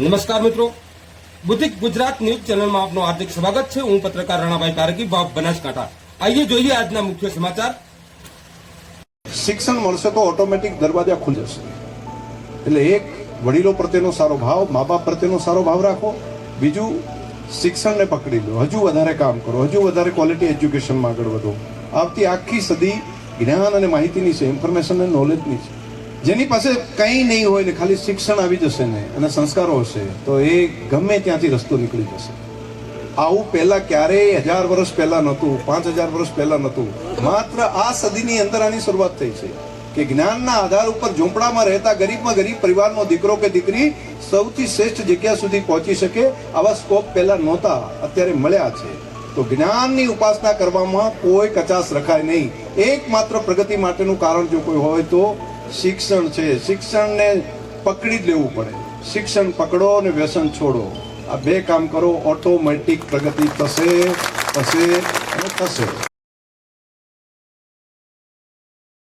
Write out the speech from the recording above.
નમસ્કાર મિત્રો. બુદ્ધિક ગુજરાત ન્યૂઝ ચેનલમાં આપનું હાર્દિક સ્વાગત છે. હું પત્રકાર રાણાભાઈ તારકી બાપ બનાસકાંઠા. આઈએ જોઈએ આજના મુખ્ય સમાચાર. શિક્ષણ મળશે તો ઓટોમેટિક દરવાજા ખુલી જશે એટલે એક વડીલો પ્રત્યેનો સારો ભાવ, મા બાપ પ્રત્યેનો સારો ભાવ રાખો. બીજું, શિક્ષણને પકડી લો. હજુ વધારે કામ કરો. હજુ વધારે ક્વોલિટી એજ્યુકેશનમાં આગળ વધો. આવતી આખી સદી જ્ઞાન અને માહિતીની છે ઇન્ફોર્મેશન અને નોલેજની છે. જેની પાસે કંઈ નહીં હોય ને ખાલી શિક્ષણ આવી જશે ને અને સંસ્કારો હશે, તો એ ગમે ત્યાંથી રસ્તો નીકળી જશે. આવું પહેલાં ક્યારેય હજાર વર્ષ પહેલાં નહોતું, પાંચ હજાર વર્ષ પહેલાં નહોતું. માત્ર આ સદીની અંદર આની શરૂઆત થઈ છે કે જ્ઞાનના આધાર ઉપર ઝૂંપડામાં રહેતા ગરીબમાં ગરીબ પરિવારનો દીકરો કે દીકરી સૌથી શ્રેષ્ઠ જગ્યા સુધી પહોંચી શકે આવા સ્કોપ પહેલાં નહોતા, અત્યારે મળ્યા છે. તો જ્ઞાનની ઉપાસના કરવામાં કોઈ કચાશ રખાય નહીં. એકમાત્ર પ્રગતિ માટેનું કારણ જો કોઈ હોય તો શિક્ષણ છે. શિક્ષણને પકડી જ લેવું પડે. શિક્ષણ પકડો અને વ્યસન છોડો. આ બે કામ કરો ઓટોમેટિક પ્રગતિ થશે થશે અને થશે.